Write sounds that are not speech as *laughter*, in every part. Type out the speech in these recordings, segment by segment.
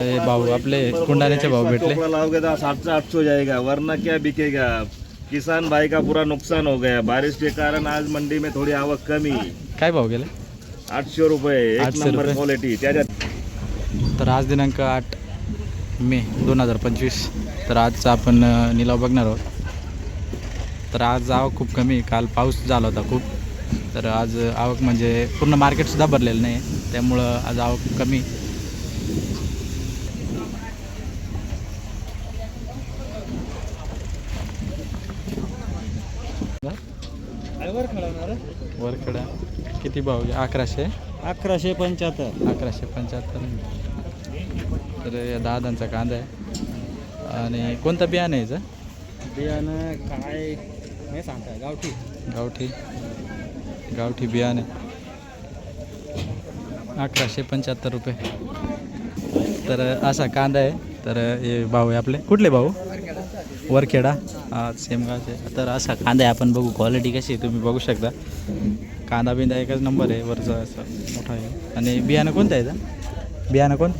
भाऊ आपले कुंडाण्याचे भेटले. टोकरा लाओगे तो सात से आठ सौ जाएगा वरना क्या बिकेगा? किसान भाई का पूरा नुकसान हो गया बारिश के कारण आज मंडी में थोड़ी आवक कमी। काय भाव गेले? आठशे रुपये एक 800 नंबर रुपये. क्वालिटी त्याच्यात तर आज दिनांक आठ मे दोन हजार पंचवीस. तर आजचा आपण अ, निलाव बघणार आहोत. तर आज आवक खूप कमी आहे. काल पाऊस झाला होता खूप. तर आज आवक म्हणजे पूर्ण मार्केटसुद्धा भरलेलं नाही आहे. त्यामुळं आज आवक कमी. किती भाव घ्या अकराशे? अकराशे पंच्याहत्तर. अकराशे पंच्याहत्तर. तर या दादांचा कांदा आहे. आणि कोणतं बियाणं आहे याचं? बियाणं काय नाही सांगताय गावठी. गावठी. गावठी बियाणे. अकराशे पंच्याहत्तर रुपये. तर असा कांदा आहे. तर हे भाऊ आहे आपले. कुठले भाऊ? वरखेडा. हा सेम गावचे. तर असा कांदा आहे. आपण बघू क्वालिटी कशी आहे तुम्ही बघू शकता. कांदा बिंदा एकच नंबर आहे वरचा असं मोठा आहे. आणि बियाणं कोणतं आहे? बियाणं कोण?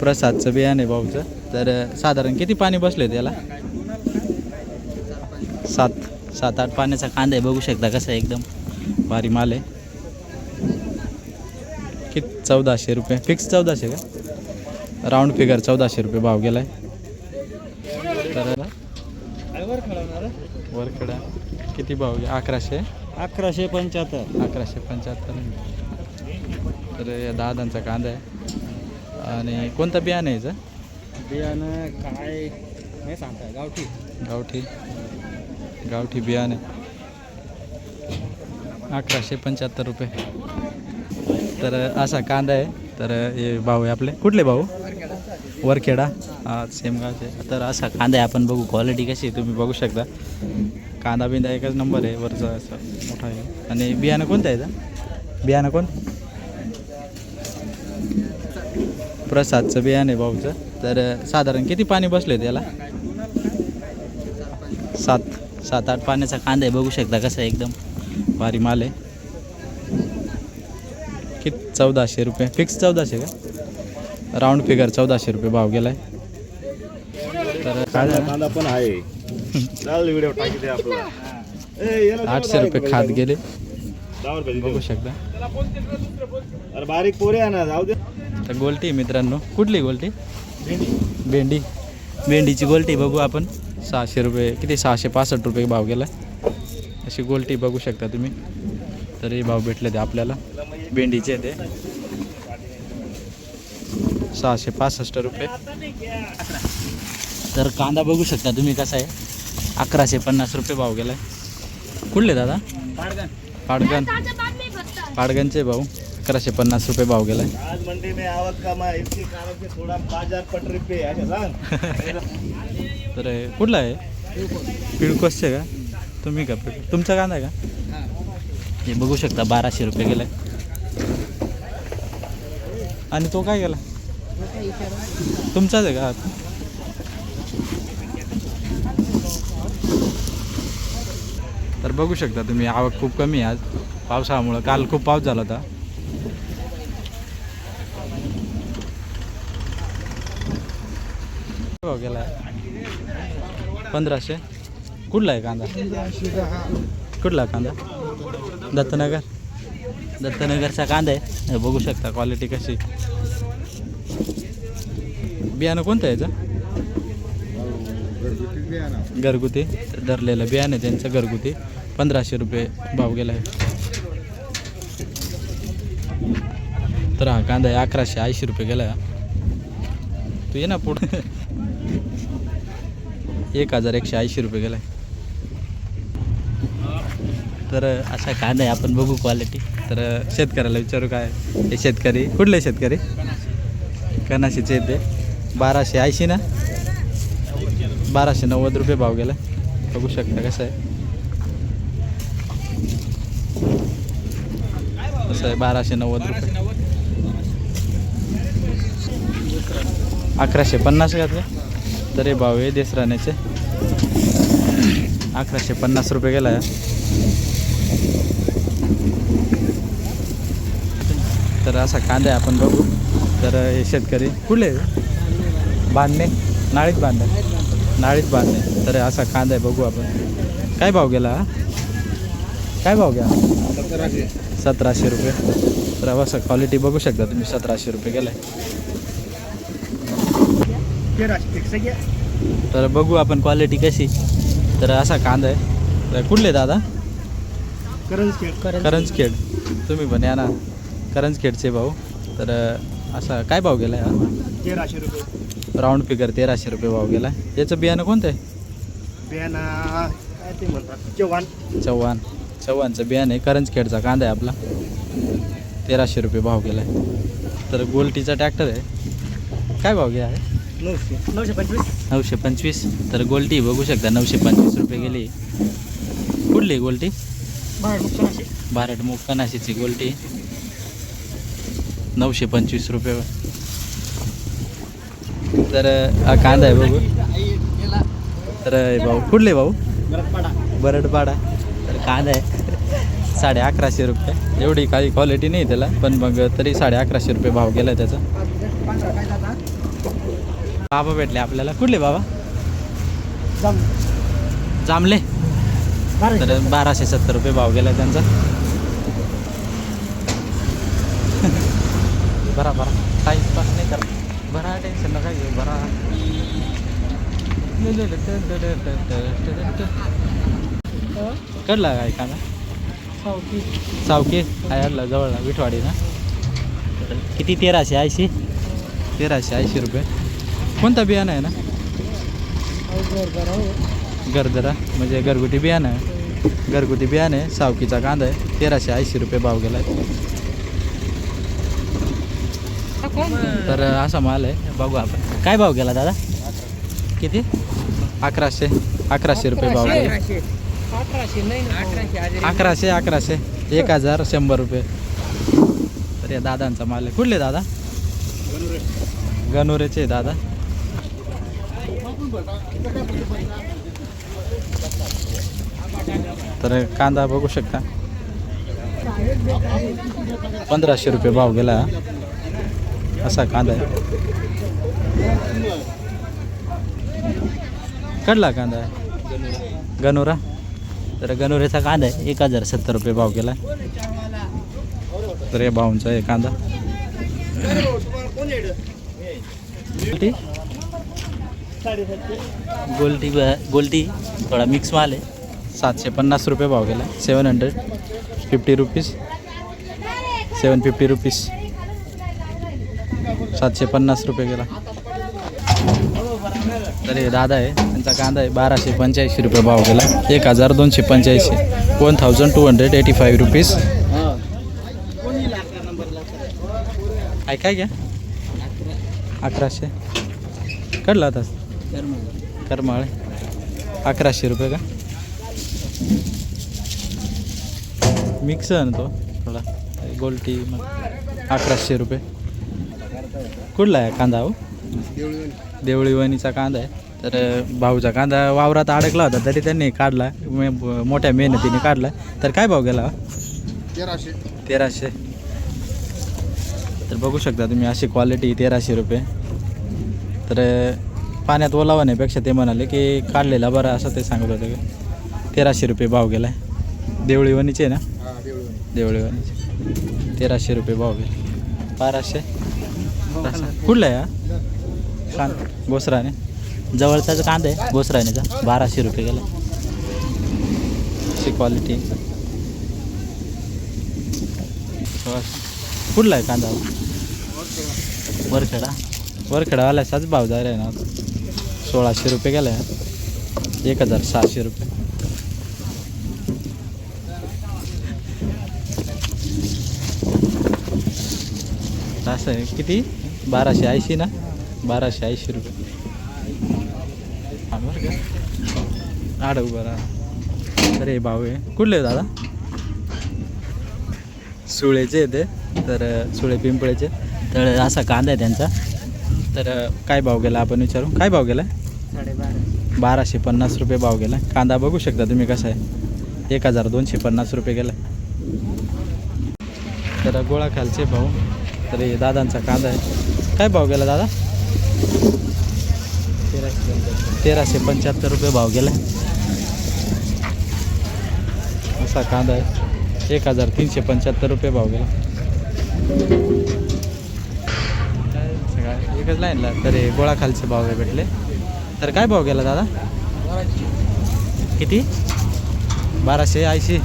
प्रसादचं बियाणं आहे भाऊचं. तर साधारण किती पाणी बसले त्याला सात सात आठ पाण्याचा कांदा आहे बघू शकता कसा एकदम भारी माल आहे. किती चौदाशे रुपये. फिक्स चौदाशे का? राऊंड फिगर चौदाशे रुपये भाव गेला आहे. तर वरकडा किती भाव? घ्या अकराशे? अकराशे पंच्याहत्तर. अकराशे पंच्याहत्तर. तर या दादांचा कांदा आहे. आणि कोणतं बियाणं आहे याचं? बियाणं काय नाही सांगताय गावठी. गावठी. गावठी बियाणे. अकराशे पंच्याहत्तर रुपये. तर असा कांदा आहे. तर हे भाऊ आहे आपले. कुठले भाऊ? वरखेडा. हा सेम गावचे. तर असा कांदा आहे. आपण बघू. क्वालिटी कशी आहे तुम्ही बघू शकता. कांदा बिंदा एकच नंबर आहे वरचा असं मोठा आहे. आणि बियाणं कोणतं आहे? बियाणं कोण? प्रसादचं बियाणं आहे भाऊचं. तर साधारण किती पाणी बसले त्याला सात सात आठ पाण्याचा कांदा आहे बघू शकता कसा आहे एकदम भारी माल आहे. किती चौदाशे रुपये. फिक्स चौदाशे का? राऊंड फिगर चौदाशे रुपये भाव गेला आहे तर? कांदा पण आहे. व्हिडिओ टाकी आपला आठशे रुपये खात गेले. बघू. शकता. अरे बारीक पोरे आहे ना जाऊ दे. तर गोलटी मित्रांनो. कुठली गोलटी? भेंडी. भेंडीची गोलटी बघू आपण. सहाशे रुपये किती? सहाशे पासष्ट रुपये भाव गेला. अशी गोलटी बघू शकता तुम्ही. तरी भाव भेटले ते आपल्याला. भेंडीचे ते. सहाशे पासष्ट रुपये. तर कांदा बघू शकता तुम्ही कसा आहे. अकराशे पन्नास रुपये भाव गेलाय. कुठले दादा? पाडगण. पाडगणचे भाऊ अकराशे पन्नास रुपये भाव गेलाय. आज मंडी में आवक कम है इसके कारण से थोड़ा बाजार पटरी पे है ऐसा सांग *laughs* तर कुठला आहे? पिळकोसचे का? तुम्ही का? पिळ तुमचा कांदा आहे का? हे. बघू शकता बाराशे रुपये गेलाय. आणि तो काय गेला? तुमचाच आहे का हा? तर बघू शकता तुम्ही आवक खूप कमी आहे आज. पावसामुळं काल खूप पाऊस झाला होता. हो, गेला. पंधराशे. कुठला आहे कांदा? कुठला कांदा? दत्तनगर. दत्तनगरचा कांदा आहे. बघू शकता क्वालिटी कशी. बियाणं कोणतं आहे याचं? घरगुती धरलेलं बियाणं त्यांचं घरगुती. पंधराशे रुपये भाव गेला आहे तर हा कांदा आहे अकराशे ऐंशी रुपये गेला तू ये ना पुढे. एक हजार एकशे ऐंशी रुपये गेला तर असा कांदा आहे आपण बघू क्वालिटी तर शेतकऱ्याला विचारू काय हे शेतकरी कुठले शेतकरी? कनाशीचे ते. बाराशे ऐंशी ना? बाराशे नव्वद रुपये भाव गेला बघू शकता कसं आहे. कसं आहे बाराशे नव्वद रुपये. अकराशे पन्नास घातले. हे भाव आहे देसराण्याचे. अकराशे पन्नास रुपये गेला तर असा कांदा आहे आपण बघू. तर हे शेतकरी कुठले? बांधणे नाळीत बांधणे नाळीत बांधणे. तर असा कांदा आहे बघू आपण. काय भाव गेला काय भाव घ्या सतराशे रुपये. तर असं क्वालिटी बघू शकता तुम्ही सतराशे रुपये गेलाय. तर बघू आपण क्वालिटी कशी. तर असा कांदा आहे. तर कुठले दादा? करंजखेड. तुम्ही पण या ना. करंजखेडचे भाऊ. तर असा काय भाव गेला आहे तेराशे रुपये. राऊंड फिगर तेराशे रुपये भाव गेला. याचं बियाणं कोणतं आहे? बियाणा काय ते म्हणतात चव्हाण. चव्हाण. चव्हाणचं बियाणं आहे करंजखेडचा कांदा आहे आपला. तेराशे रुपये भाव गेला आहे. तर गोल्टीचा ट्रॅक्टर आहे. काय भाव घ्या आहे? नऊशे. नऊशे पंचवीस. नऊशे पंचवीस. तर गोल्टी बघू शकता नऊशे पंचवीस रुपये गेली. कुठली गोल्टी? बारड मुक्कानाशीची गोल्टी. नऊशे पंचवीस रुपये. तर हा कांदा आहे बघू. तर हे भाऊ कुठले भाऊ? बरडपाडा. तर कांदा आहे. साडे अकराशे रुपये. एवढी काही क्वालिटी नाही त्याला पण मग तरी साडे अकराशे रुपये भाव गेला त्याचा. बाबा भेटले आपल्याला. कुठले बाबा? जांभले. तर बाराशे सत्तर रुपये भाव गेला त्यांचा. *laughs* बरा बरा. टाईमपास नाही करा बरा टेन्शन नका घेऊ बरा. कडला काय कांदा सावकी. आयरला जवळला विठवाडी ना? किती तेराशे ऐंशी? तेराशे ऐंशी रुपये. कोणता बियाणं आहे ना? गरदरा म्हणजे घरगुती बियाणं आहे. घरगुती बियाणं आहे सावकीचा कांदा आहे. तेराशे ऐंशी रुपये भाव गेला आहे तर असा माल आहे. बघू आपण. काय भाव गेला दादा? किती? अकराशे. अकराशे रुपये भाव गेला. अकराशे अकराशे. एक हजार शंभर रुपये. तर या दादांचा माल आहे. कुठले दादा? गणुरेचे आहे दादा. तर कांदा बघू शकता. पंधराशे रुपये भाव गेला. असा कांदा आहे. कडला कांदा आहे. गनोरा तर गनोऱ्याचा कांदा आहे. एक हजार सत्तर रुपये भाव केला. तर या भाऊंचा आहे कांदा. गोल्टी? गोलटी गोल्टी थोडा मिक्स माल आहे. सातशे पन्नास रुपये भाव केला. Seven hundred fifty rupees seven fifty rupees सातशे पन्नास रुपये गेला. तर हे दादा आहे त्यांचा कांदा आहे बाराशे पंच्याऐंशी रुपये भाव गेला. एक हजार दोनशे पंच्याऐंशी. One thousand two hundred eighty five rupees काय काय घ्या? अकराशे. कडला आता? करमाळ. अकराशे रुपये का? मिक्स आहे ना तो थोडा. गोल्टी मग अकराशे रुपये. कुठला आहे कांदा हो? देवळी वणीचा कांदा आहे. तर भाऊचा कांदा वावरात अडकला होता तरी त्यांनी काढला. मे- मोठ्या मेहनतीने काढला. तर काय भाव गेला तेराशे. तेराशे. तर बघू शकता तुम्ही अशी क्वालिटी तेराशे रुपये. तर पाण्यात ओलावण्यापेक्षा ते म्हणाले की काढलेला बरा असं ते सांगत होते का? तेराशे रुपये भाव गेला आहे. देवळी वणीचे ना? देवळी वणीचे तेराशे रुपये भाव गेले. बाराशे. कुठला आहे हा कांद गोसराने जवळचाच कांदा आहे घोसराणीचा बाराशे रुपये गेला. अशी क्वालिटी कुठला आहे कांदा? वरखेडा. वरखेडावाल्याचाच भाव जायला आहे ना सोळाशे रुपये गेला आहे एक हजार सहाशे रुपये. असं आहे. किती? बाराशे ऐंशी ना? बाराशे ऐंशी रुपये. हा आडव बरा. अरे भाऊ आहे कुठले दादा? सुळेचे ते. तर सुळे पिंपळेचे. तर असा कांदा आहे त्यांचा. तर काय भाव गेला आपण विचारू? काय भाव गेला? साडेबारा बाराशे पन्नास रुपये भाव गेला. कांदा बघू शकता तुम्ही कसा आहे. एक हजार दोनशे पन्नास रुपये गेला. तर गोळा खालचे भाऊ. तर हे दादांचा कांदा आहे. काय भाव गेला दादा? तेराशे पंच्याहत्तर रुपये भाव गेला. असा कांदा आहे. एक हजार तीनशे पंच्याहत्तर रुपये भाव गेला. काय एकच लाईनला तर हे गोळाखालचे भाव आहे भेटले. तर काय भाव गेला दादा? किती? बाराशे ऐंशी.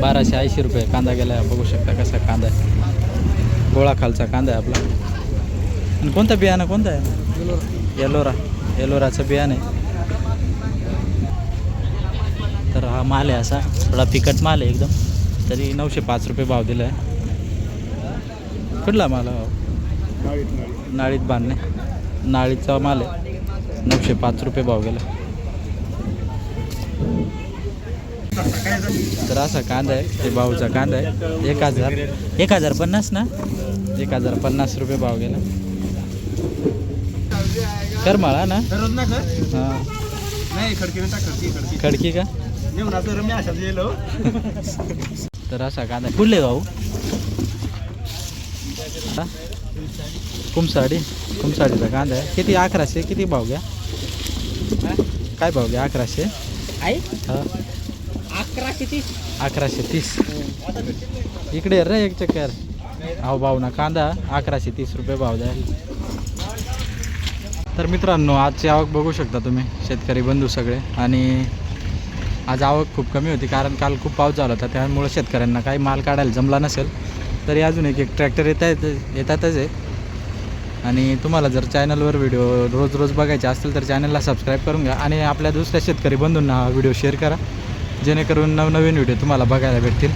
बाराशे ऐंशी रुपये कांदा गेला बघू शकता कसा कांदा आहे. गोळा खालचा कांदा आहे आपला. आणि कोणतं बियाणं कोणतं आहे? येलोरा येलोराचं बियाणं आहे. तर हा माल आहे असा. थोडा फिकट माल आहे एकदम. तरी नऊशे पाच रुपये भाव दिला आहे कुठला माल भाव नाळीत बांधणे. नाळीचा माल आहे. नऊशे पाच रुपये भाव गेला. तर असा कांदा आहे ते भाऊचा कांदा आहे. एक हजार. एक हजार पन्नास ना? एक हजार पन्नास रुपये भाव गेला. करमाळा ना? हां. नाही खडकी का? तर असा कांदा कुठले भाऊ? कुमसाडी. कुमसाडीचा कांदा आहे. किती? अकराशे? किती भाव घ्या? काय भाव घ्या? अकराशे? आहे? हा. अकराशे तीस. अकराशे तीस. इकडे रे एक चक्कर. अहो भाऊ ना कांदा. अकराशे तीस रुपये भाव द्याल तर मित्रांनो आजची आवक बघू शकता तुम्ही शेतकरी बंधू सगळे. आणि आज आवक खूप कमी होती कारण काल खूप पाऊस झाला होता. त्यामुळे शेतकऱ्यांना काही माल काढायला जमला नसेल. तरी अजून एक एक ट्रॅक्टर येत आहेत येतातच आहे. आणि तुम्हाला जर चॅनलवर व्हिडिओ रोज रोज बघायचे असतील तर चॅनलला सबस्क्राईब करून घ्या. आणि आपल्या दुसऱ्या शेतकरी बंधूंना हा व्हिडिओ शेअर करा. जेणेकरून नवनवीन व्हिडिओ तुम्हाला बघायला भेटतील.